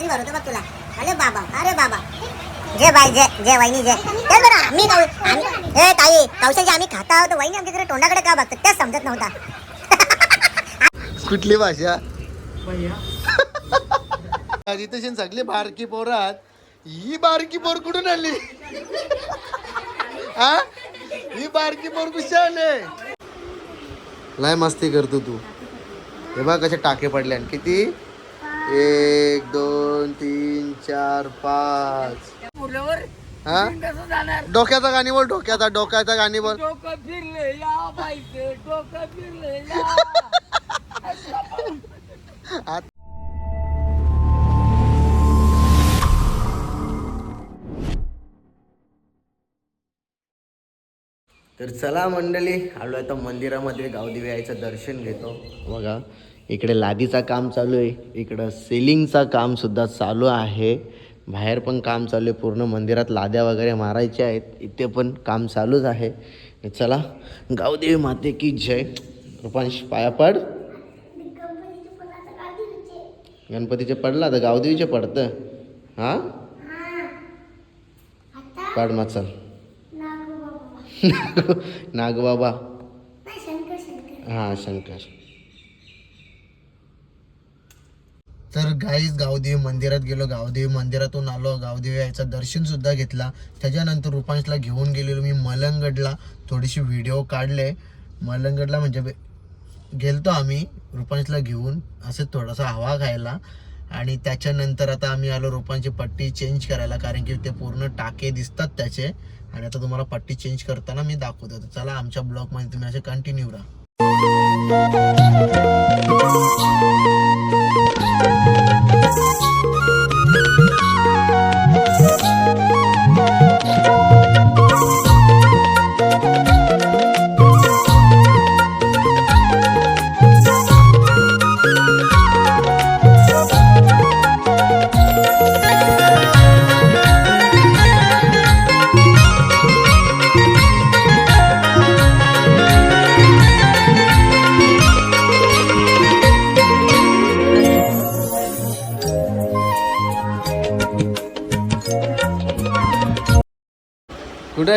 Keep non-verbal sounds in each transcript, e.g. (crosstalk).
भाकरी भरवतो बघ तुला. अरे बाबा अरे बाबा. जय बाई जय जय वहिनी जय तेच बरं आम्ही हे ताई कौशलची आम्ही खाता आहोत. वहिनी आमच्याकडे तोंडाकडे का बघतात? तेच समजत नव्हता. कुठली भाषा? आधी तशी सगळी बारकी पोरं आहात. ही बारकी पोर कुठून आली हा? ही बारकी पोर कुठे आले लय मस्ती करतो तू. हे बघ कसे टाके पडले आणि किती एक दोन तीन चार पाच. हा? डोक्याचा गाणी बोल डोक्याचा डोक्याचा गाणी बोल. डोकं फिरले या बाईचं डोकं फिरले या. आत- तर चला मंडळी आलो आता मंदिरामध्ये गावदेवी आईचं दर्शन घेतो. बघा इकडे लादीचं काम चालू आहे. इकडं सेलिंगचं काम सुद्धा चालू आहे. बाहेर पण काम चालू आहे. पूर्ण मंदिरात लाद्या वगैरे मारायच्या आहेत. इथे पण काम चालूच आहे. चला गावदेवी माते की जय. रुपांश पाया पड. गणपतीचे पडला तर गावदेवीचे पडतं. हा? पड मग चल. नागबाबा. (laughs) हा शंकर. तर गाईज गावदेवी मंदिरात गेलो. गावदेवी मंदिरातून आलो. गावदेवी याचं दर्शन सुद्धा घेतला. त्याच्यानंतर रुपांशला घेऊन गेलेलो मी मलंगडला. थोडीशी व्हिडिओ काढले. मलंगडला म्हणजे गेलतो आम्ही रुपांशला घेऊन. असं थोडासा हवा खायला. आणि त्याच्यानंतर आता आम्ही आलो रूपांची पट्टी चेंज करायला. कारण की ते पूर्ण टाके दिसतात त्याचे. आणि आता तुम्हाला पट्टी चेंज करताना मी दाखवतो. चला आमच्या ब्लॉगमध्ये तुम्ही असे कंटिन्यू राहा.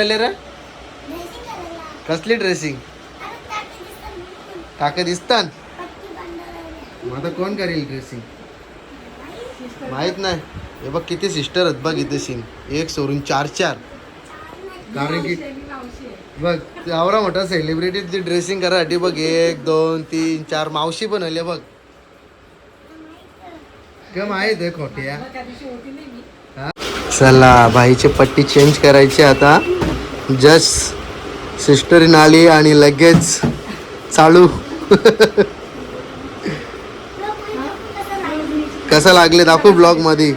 आले रे? कसली ड्रेसिंग टाके दिसतात मग आता कोण करेल ड्रेसिंग माहीत नाही. हे बघ किती सिस्टर आहेत बघ इथे सीन एक सोडून चार चार. कारण की बघ ते आवरा मोठा सेलिब्रिटी ड्रेसिंग करासाठी बघ एक दोन तीन चार. मावशी पण आली बघ. माहीत आहे खोट्या. चला भाईची पट्टी चेंज करायची आता. जस्ट सिस्टरीन आली आणि लगेच चालू. कसं लागले? दाखवू ब्लॉगमध्ये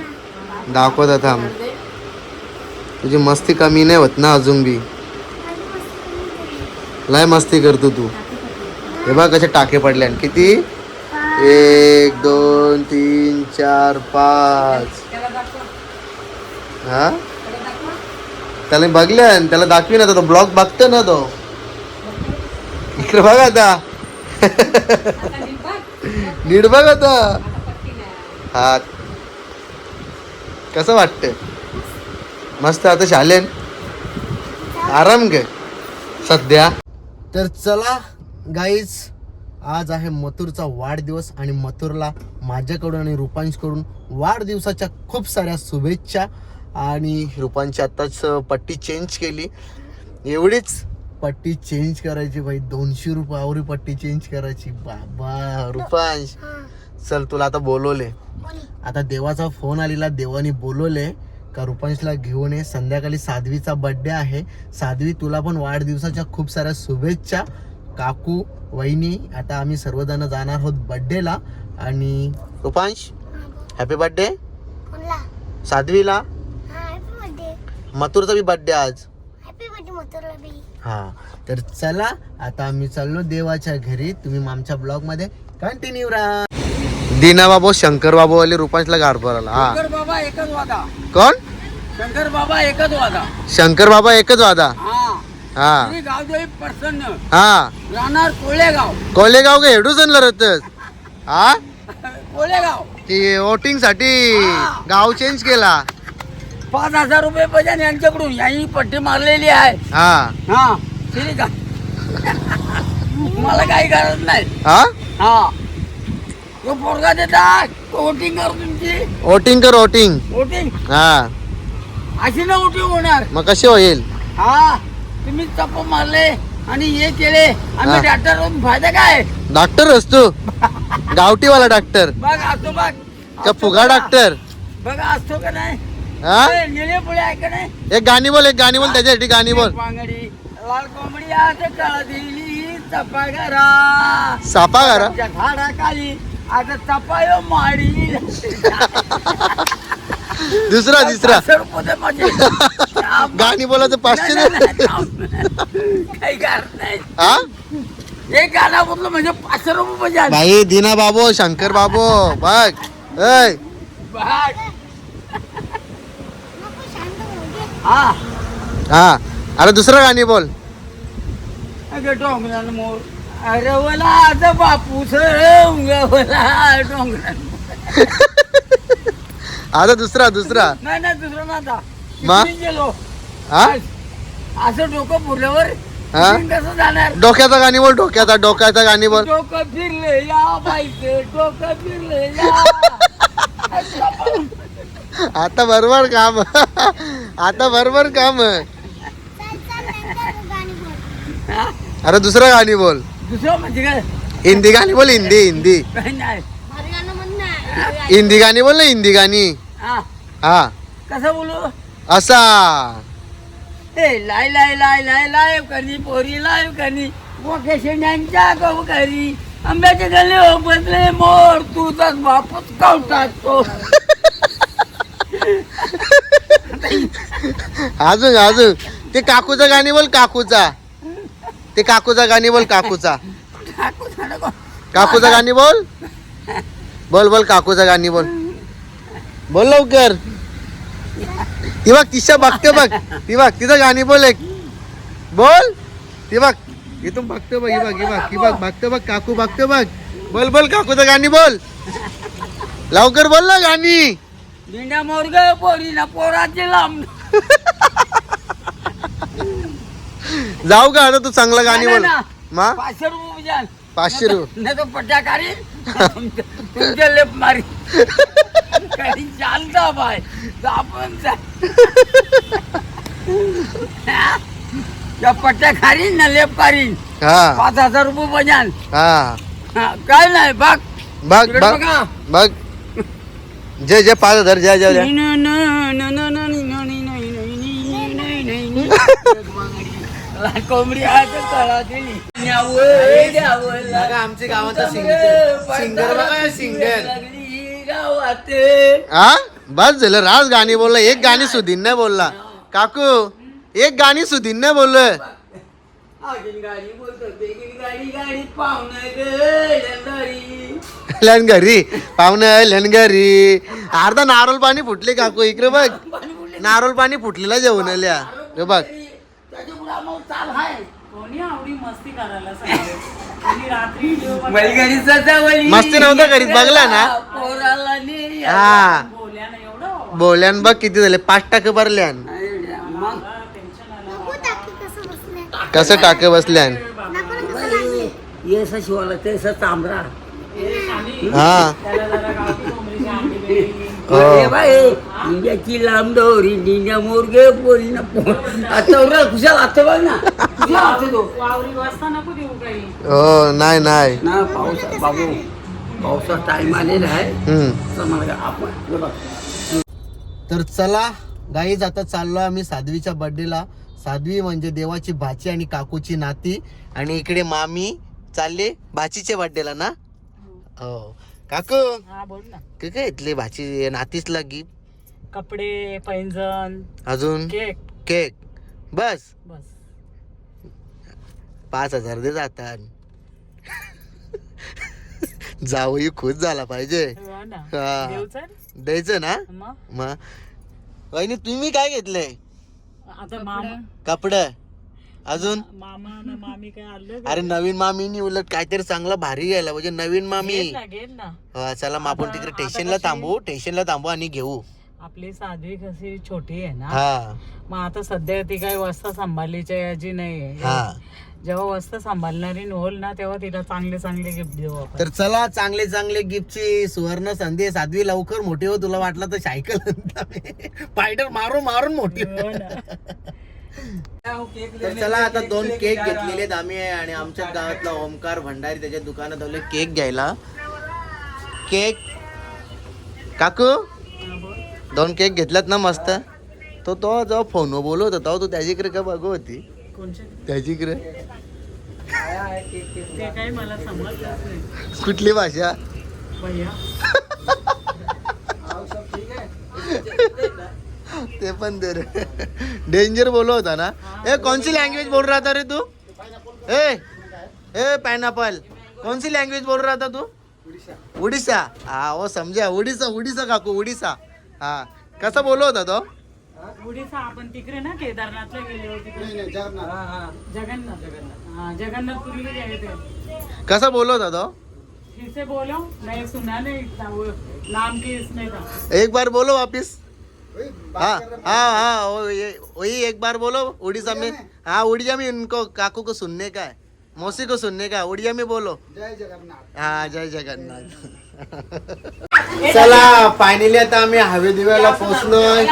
दाखवत आता तुझी मस्ती कमी नाही होत ना अजून बी. लय मस्ती करतो तू. हे बघ कसे टाके पडले आणि किती? एक दोन तीन चार पाच. हा? त्याला बघले त्याला दाखवी ना तो ब्लॉग बघतो ना तो. इकडे बघ आता. नीट बघ आता. हा. कसं वाटतं मस्त आता शालेन. आराम घे. सध्या. तर चला गाईज आज आहे मथुरचा वाढदिवस आणि मथुरला माझ्याकडून आणि रूपांशकडून वाढदिवसाच्या खूप साऱ्या शुभेच्छा. आणि रुपांची आत्ताच पट्टी चेंज केली. एवढीच पट्टी चेंज करायची भाई दोनशे रुपयावरी पट्टी चेंज करायची. बाबा रुपांश. चल तुला आता बोलवले. आता देवाचा फोन आलेला. देवाने बोलवले का रुपांशला घेऊन ये. संध्याकाळी साध्वीचा बर्थडे आहे. साध्वी तुला पण वाढदिवसाच्या खूप साऱ्या शुभेच्छा. काकू वहिनी आता आम्ही सर्वजण जाणार आहोत बर्थडेला आणि रुपांश हॅपी बर्थडे साध्वीला. मथुरचा बी बर्थडे आज. हा तर चला आता आम्ही चाललो देवाच्या घरी. तुम्ही आमच्या ब्लॉगमध्ये कंटिन्यू राहा. दीना बाबू शंकर बाबू वाले रुपांशला गाड पडला. हा. शंकर बाबा एकच वादा. कोण? शंकर बाबा एकच वादा. शंकर बाबा एकच वादा? हा. हा. गावदेवी प्रसन्न. हा. राहणार कोळेगाव. कोलेगाव का हेडूच आणलं रतस हा? (laughs) कोळेगाव. की वोटिंगसाठी गाव चेंज केला. पाच हजार रुपये पाहिजे यांच्याकडून यांनी पट्टी मारलेली आहे. हा. हा. ठीक आहे. मला काही गरज नाही. हा? हा. तो पोरगा देतात वोटिंग कर तुमची. वोटिंग कर वोटिंग वोटिंग हा. अशी ना वोटिंग होणार. मग कशी होईल? हा. तुम्ही चप मारले आणि हे केले. आम्ही हा. डॉक्टर होऊन फायदा काय? डॉक्टर असतो गावठीवाला डॉक्टर बघ असतो बघ. का असतो फुगा का? डॉक्टर बघ असतो का नाही? हा? आहे का नाही? एक गाणी बोल एक गाणी बोल त्याच्यासाठी गाणी बोल. बांगडी लाल कोंबडी चपागरा. सापा करा झाडा खाली आता चपायो माडी. दुसरा तिसरा. पाचशे रुपये दे माझे. (laughs) गाणी बोलायचं पाचशे नाही, दे. नाही, नाही. काही कारण नाही. हा? एक गाणं बोललो म्हणजे पाचशे रुपये पाहिजे भाई दिना बाबू शंकर बाबू बघ. ऐ. बघ. हा. हा अरे दुसरं गाणी बोल. डोंगरान मोर. अरे वला आता बापूस डोंगरान (laughs) आता दुसरा दुसरा. नाही नाही दुसरं ना? इकडे गेलो. हा? असं डोकं पुरल्यावर हा? कसं जाणार? डोक्याचा गाणी बोल डोक्याचा डोक्याचा गाणी बोल. डोकं फिरले या बाईचं डोकं फिरले या. (laughs) आता बरोबर काम. (laughs) आता बरोबर काम हा? अरे दुसरं गाणी बोल. दुसरं म्हणजे काय? हिंदी गाणी बोल हिंदी हिंदी. हिंदी गाणी बोल ना हिंदी गाणी. हा. हा. कसं बोलू? असा. ए लाय लाय लाय लाय लाय करी पोरी लाय करी. वकेशण्यांच्या गहू करी. आंब्याचे गले हो बदले मोर. तू तर बापच कावतात तो. (laughs) अजून अजून. ते काकूचा गाणी बोल काकूचा. ते काकूचा गाणी बोल काकूचा. काकूचा गाणी बोल. बोल बोल काकूचा गाणी बोल. बोल लवकर. ती बघ तिच्या बघते बघ. ती बघ तिचं गाणी बोल एक. बोल. ती बघ. इथून बघते बघ ही बघ ही बघ ही बघ बघते बघ काकू बघते बघ. बोल बोल काकूचं गाणी बोल. लवकर बोल ना गाणी. दिंड्या मोरग पोरी ना पोराचे लांब. जाऊ का आता तू चांगलं गाणी बोल. नाही, मा? पाचशे रुपये बुजाल पाचशे रुपये नाही तो पट्ट्या काढी. तुमच्या लेप मारी. काही चालता बाय. आपण त्या पट्ट्या खारीन ना लेप काढीन हा. पाच हजार रुपये बजान हा. काय नाही बघ. बघ. बघा. बघ. जय जय पाच हजार जय जय कोंबडी. आमच्या गावाचा सिंगर सिंगर बघा हा बस झालं राज गाणी बोललं एक गाणी सुधीन नाही बोलला काकू एक गाणी सुधीन नाही बोललं आगीन गाडी बोलतो बेगीन गाडी गाडी पाहुणं ग लंगारी. लन घरी पाहुणं लन घरी अर्धा नारळ पाणी फुटले काकू इकडे बघ पाणी. नारळ पाणी फुटलेला जेवण आल्या हे बघ त्याच्यापुढं आम्हाला चाल हाय कोणी आवडी मस्ती करायला सांगितलं. कोणी रात्री video बघायला बैलगाडीचा जावई. मस्ती नव्हतं करीत, बघला ना? पोराला. हा एवढं बोल्यान बघ किती झाले पाच टाके भरल्यान मग टेन्शन आलं कसं टाके बसल्यान? ये असं शिवाला ते असं तांबरा. हा. हो. अरे बाई इंडियाची लांब दोरी इंडिया मोरगे पोरी ना आता उरा कुशाल आता बघ ना. कुशाल आता तो. हो नाही नाही. ना पाऊस बाबू पावसा टाइम आलेला आहे. तर मला आपण हे तर चला गाईज आता चाललो आम्ही साध्वीच्या बर्थडेला साध्वी म्हणजे देवाची भाची आणि काकूची नाती. आणि इकडे मामी चालले भाचीच्या बर्थडेला ना? हो. काकू हा बोल ना. काय काय इथले भाची? नातीसला गिफ्ट कपडे पैंजण अजून? केक. केक. बस. बस. पाच हजार दे जातात जावई खुश झाला पाहिजे. हो ना. हा. द्यायचं ना? मग? मग? वहिनी तुम्ही काय घेतलंय? आता मामा कपड? अजून? मामा ना मामी काय आलं अरे नवीन मामीनी उलट काहीतरी चांगलं भारी घ्यायला म्हणजे नवीन मामी. ना ना. हा, चला मग आपण तिकडे स्टेशनला थांबू स्टेशनला थांबू आणि घेऊ. आपली साध्वी कशी छोटी आहे ना? हा. मग आता सध्या ती काही वस्ता सांभाळलीच्या याची नाही हा. जेव्हा वस्ता सांभाळणारी होल ना तेव्हा तिला चांगले चांगले गिफ्ट देऊ आपण. तर चला चांगले चांगले गिफ्टची सुवर्ण संधी आहे. साध्वी लवकर मोठी हो तुला वाटलं तर सायकल पायडर मारून मारून मोठी हो. (laughs) तर चला आता दोन केक घेतलेले आम्ही आणि आमच्या गावातला ओमकार भंडारी त्याच्या दुकानात आले केक घ्यायला. केक. काकू? दोन केक घेतल्यात ना मस्त? तो तो जेव्हा फोनवर बोलत होता तू त्याच्याकडे का बघू होती? कोणचे त्याच्याकडे ते काही मला समजलंच नाही. कुठली भाषा? भैया. ते पण दे रे. डेंजर बोलो होता ना? ए कौन सी लैंग्वेज बोल रहा था रे तू? ए ए पाइनएप्पल कौन सी लैंग्वेज बोल रहा था तू? उड़ीसा. हाँ वो समझा उड़ीसा उड़ीसा काकू उड़ीसा. हाँ. कसा बोलो होता तो? उडीसा आपण तिकडे ना केदारनाथला गेले होते. तिकडे. हा, हा. जगन्नाथ जगन्नाथ. हा जगन्नाथपुरीला गए थे कसा बोलो फिर से बोलो मैं सुना नहीं था वो नाम की इसमें था एक बार बोलो वापिस. हाँ हाँ हाँ वो ये वही एक बार बोलो उड़ीसा में। हाँ उड़िया में उनको काकू को सुनने का है। मौसी को सुनने का है उड़िया में बोलो। हा जय जगन्नाथ। चला फायनली आता आम्ही हवे दिव्याला पोहोचलोय.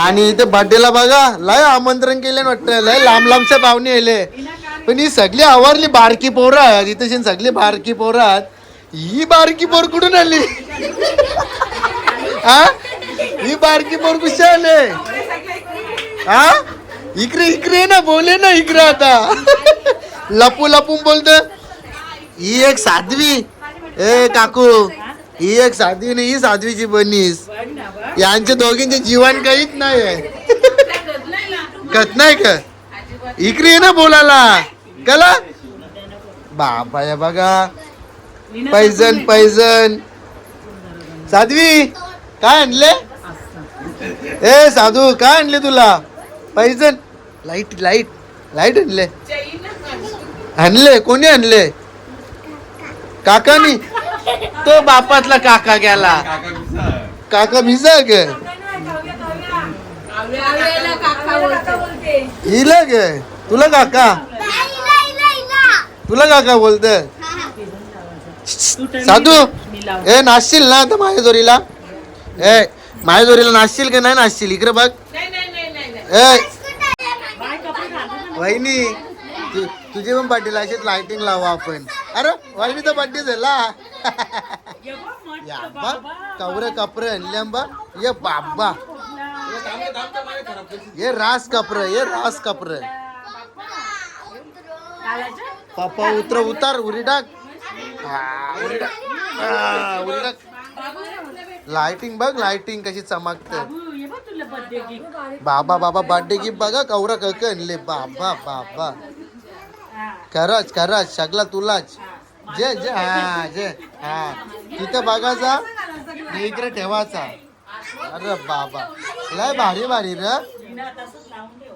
आणि इथे बर्थडेला बघा लय आमंत्रण केले वाटतं लय लांब लांबच्या पाहुणे आले. पण ही सगळी आवरली बारकी पोरं आहेत इथे सगळी बारकी पोरं आहेत. ही बारकी पोर कुठून आली हा? ही बारकी पोर कुठे आले? हा? इकडे इकडे ना बोले ना इकडे आता. लपू लपून बोलत ही एक साध्वी. ए काकू. ही एक साध्वी नाही ही साध्वीची बनीस यांचे दोघींचे जीवन काहीच नाही कत नाही का इकडे ये ना बोलायला. कला? बाबा या बघा. पैजन पैजन साध्वी काय आणले? ए साधू काय आणले तुला? Pigeon light light. लाइट आणले. आणले कोणी आणले? काकानी. तो बापातला काका गेला. काका भिजा ग. हिला ग. तुला काका? तुला काका बोलत साधू ए नाचशील ना आता माझ्या जोरीला ए माझ्या जोरीला नाचशील का नाही नाचशील? इकडे बघ. ए वहिनी तु- तुझी पण पाटील अशीच लाइटिंग लावू आपण. अरे वहिनीचा बड्डे झाला या बा कवरे कपरे आणले बा ये बाबा. ये रास कपर ये रास कपर. पापा उतर उतार उरी टाक उरी टाक. उरी टाक लाइटिंग बघ लाइटिंग कशी चमकते. बाबा बाबा बर्थडे गिफ्ट बघा कवरा कक आणले बाबा बाबा. खरंच खरंच. सगळं तुलाच. जे जे हा जे हा. तिथं बघायचा इकडे ठेवायचा. अरे बाबा. लय भारी भारी र.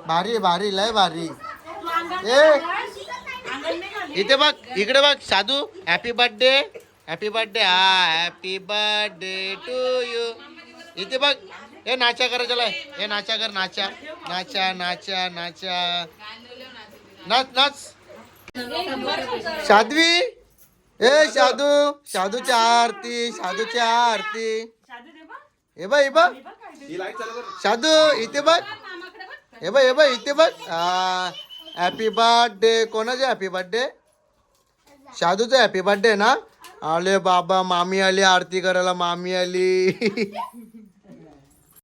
भारी भारी लय भारी. ए इथे बघ इकडे बघ Sadhu. Happy birthday happy birthday हा हॅपी बर्थडे टू यू इथे बघ. हे नाचा कर चला हे नाचा कर नाचा. नाचा नाचा नाचा. नाच नाच. साध्वी ए साधू साधूच्या आरती शादूच्या आरती. हे बघ हे बघ. साधू इथे बघ. हे बघ हे बघ इथे बघ. हॅपी बर्थडे कोणाचे हॅपी बर्थडे शादूचा हॅपी बर्थडे ना? आले बाबा मामी आली आरती करायला मामी आली.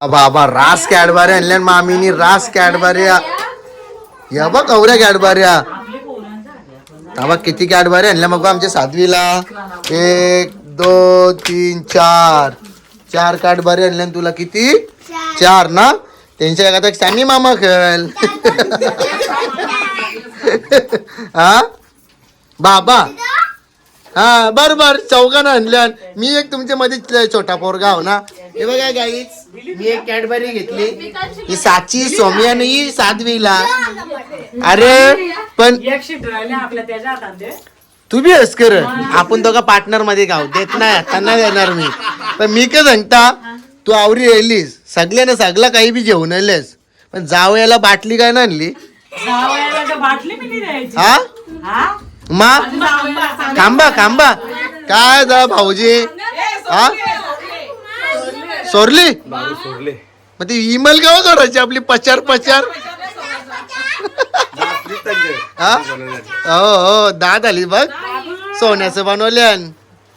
बाबा रास कॅडबारी आणल्या मामीनी रास कॅडबारी या बघ कवऱ्या कॅडबऱ्या. बाबा किती कॅडबऱ्या आणल्या मग आमच्या सातवीला. एक दोन तीन चार. चार कॅडबरी आणल्या न तुला किती? चार. ना? त्यांच्या एखादा सॅमी मामा खेळ (laughs) हा? बाबा. हा बर बर. चौघानं आणल्या मी एक तुमच्या मध्ये छोटा पोरगा हो ना. हे बघा गाईच मी एक कॅडबरी घेतली. ही साची सोम्याने ही सातवीला. अरे पण एक शीट राहिले आपल्या त्याच्या हातात दे. तू बी हस कर आपण दोघं पार्टनरमध्ये गाव देत नाही त्यांना देणार मी. पण मी काय सांगता तू आवरी येलीस सगळ्यानं सगळं काही बी जेवण आलेस. पण जावयाला बाटली काय ना आणली? जावयाला तर बाटली बी नाही द्यायची. हा? हा? मा? जावयाला खांबा खांबा काय जा भाऊजी? हा? सोरली? मग ती इमेल केव्हा करायची आपली पचार पचार? हा? हो हो दाद आली बघ. सोन्याचं बनवल्यान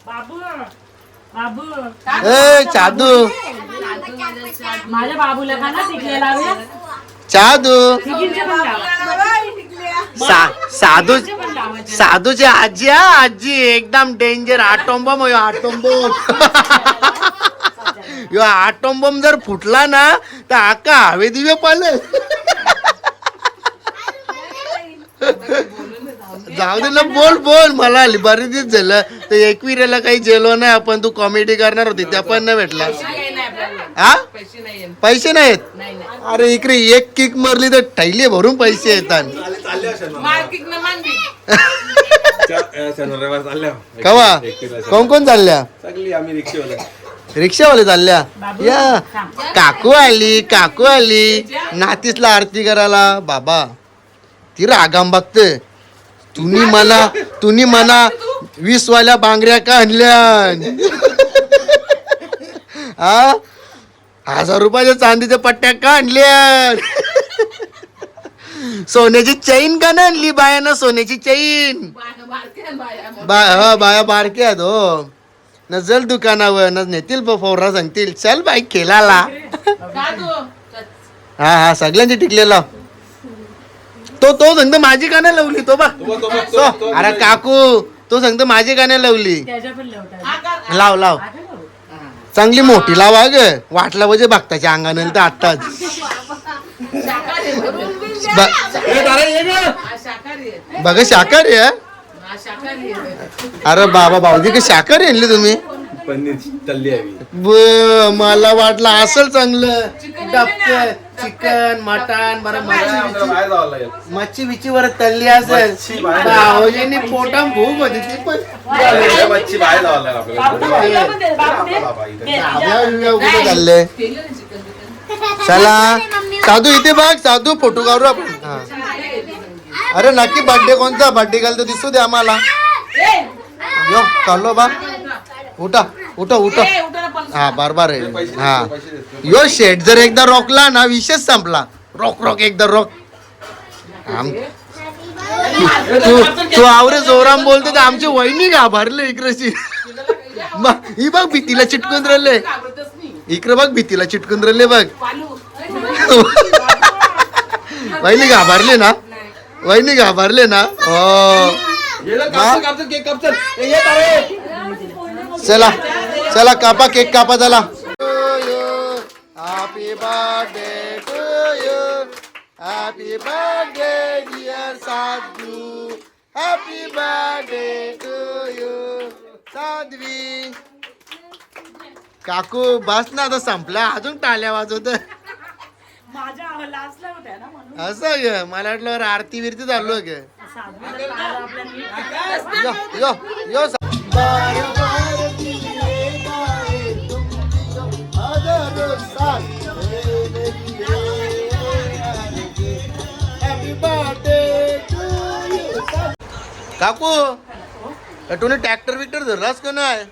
बाबू बाबू. ए चादू. माझ्या बाबूला का ना टिकले लावूया चादू. तिघींचे पण लावा. सा साधू साधूची आजी हा आजी. एकदम डेंजर आटोंबम आटोंबम. (laughs) यो आटोंबम जर फुटला ना तर आका हवे दिवे पाले. जाऊ दे ना बोल बोल. मला आली बरी दिस झालं. तर एकविरेला काही जेलो नाही आपण. तू कॉमेडी करणार होती त्या पण नाही भेटला. हा पैसे नाहीत अरे इकडे एक किक मारली तर ठैली भरून पैसे येतात. कवा? कोण कोण चालल्या? सगळी आम्ही रिक्षेवाले चालल्या. या. काकू आली काकू आली. नातीसला आरती करायला. बाबा ती रागाम बघते. तुम्ही म्हणा तुम्ही म्हणा वीस वाल्या बांगड्या का आणल्या? (laughs) हा हजार रुपयाच्या चांदीच्या पट्ट्या का आणल्या? सोन्याची चैन का नाही आणली? बायानं सोन्याची चैन. बाया बारक्या आहेत हो. न जल दुकानावर न नेतील फोरा सांगतील चल बाई खेळाला हा हा सगळ्यांची टिकलेला तो तो सांगतो माझी का नाही लावली तो बा तो, अरे काकू तो सांगतो माझी का नाही लावली. त्याच्या पण लावतात. लाव लाव. चांगली मोठी लावा ग वाटला म्हणजे बघताच्या अंगाने तर आत्ताच. बघा शाकाहारी आहे. अरे बाबा भाऊजी का शाकाहारी आणली तुम्ही? पनीर तल्ली आहे. ब मला वाटलं असल चांगलं. डबक चिकन मटन बरं मच्छी बिच्छी. बाहेर जावं लागेल. मच्छी बिच्छी वर तल्ली असेल. बाहेर. भाऊजींनी पोटा भूक होती ती पण. मच्छी बाहेर जावं लागेल आपल्याला. कुठे चालले? (laughs) चला. साधू इथे बघ. साधू फोटो काढू आपण. हा. अरे नक्की बर्थडे कोणता? बर्थडे काल तर दिसू दे आम्हाला. यो चाललो बा. उठा उठा उठा. हा बरोबर आहे. हा. यो शेट जर एकदा रोखला ना विषयच संपला. रोक रोक एकदा रोक आम- तू तू आवरे जोराम बोलते तर आमची वहिनी घाबरले इकडची. मग ही बघ भीतीला चिटकून राहिले. इकडे बघ भीतीला चिटकून राहिले बघ. वहिनी घाबरले ना. वहिनी घाबरले ना? हो. चला चला कापा केक कापा चला happy birthday to you happy birthday dear Sadhu happy birthday to you Sadhvi काकू बस ना आता संपला. अजून टाळ्या वाजवत माझ्या लाचल्या होत्या ना म्हणून. असं ग मला वाटलं आरती बिरती चाललो ग साधूला. यो. काकू तुम्ही ट्रॅक्टर विक्टर धरलास का नाही?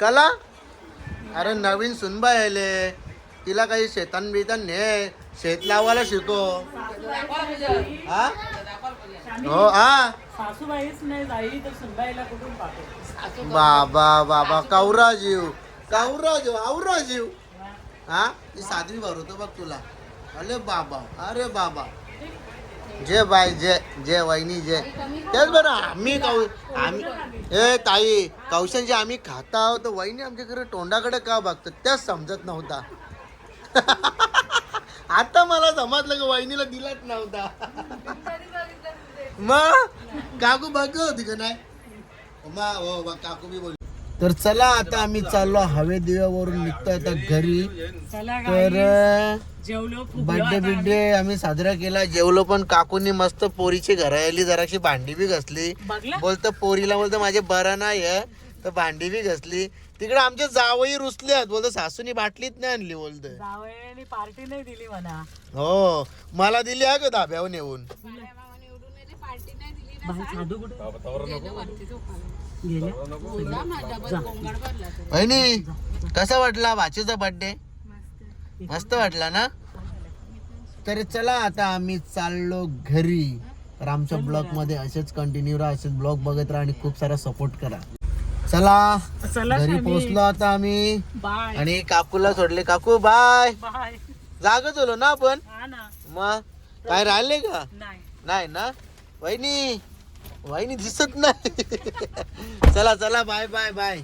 कला? अरे नवीन सुनबा यायले तिला काही शेतान बितान ने शेत लावायला शिको हा? हो हा? सासूबाईच नाही जाई तर सुनबाईला कुठून पाठव? बाबा बाबा कावरा जीव. कावरा जीव आवरा जीव. हा? ती सातवी भर होतो बघ तुला. अरे बाबा अरे बाबा. जय बाय जय जय वहिनी जय तेच बरं आम्ही काऊ आम्ही ए ताई कौशलचे आम्ही खाता आहोत. वहिनी आमच्याकडे तोंडाकडे का बघतात? त्याच समजत नव्हता. आता मला समजलं की वहिनीला दिलाच नव्हता. मग काकू बघ होती का नाही? मा हो काकू बी बोल तर चला आता आम्ही चाललो हवे दिव्यावरून निघतो आता घरी. चला तर बर्थडे आता आम्ही. बिड्डे आम्ही साजरा केला. जेवलो पण काकूनी मस्त पोरीची घरायली जराशी भांडी बी घसली. बोलतं पोरीला बोलतं माझे बरं नाही आहे तर भांडी बी घसली. तिकडे आमचे जावई रुसल्यात. बोलतो सासूनी बाटलीत नाही आणली बोलतं. जावयाने पार्टी नाही दिली मला हो मला दिली आहे का धाब्यावर नेऊन बाई, साधू कुठे? गेले बहिणी कसा वाटला भाचीचा बर्थडे मस्त वाटला ना? तर चला आता आम्ही चाललो घरी. तर आमच्या ब्लॉगमध्ये असेच कंटिन्यू राहा असेच ब्लॉग बघत राहा आणि खूप सारा सपोर्ट करा. चला. चला घरी. पोहोचलो आता आम्ही. बाय. आणि काकूला सोडले. काकू बाय. बाय. जागच होलो ना आपण? हा ना. मग? काय राहिले का? नाही. नाही ना? वहिनी. वहिनी दिसत नाही. (laughs) चला चला. Bye bye bye.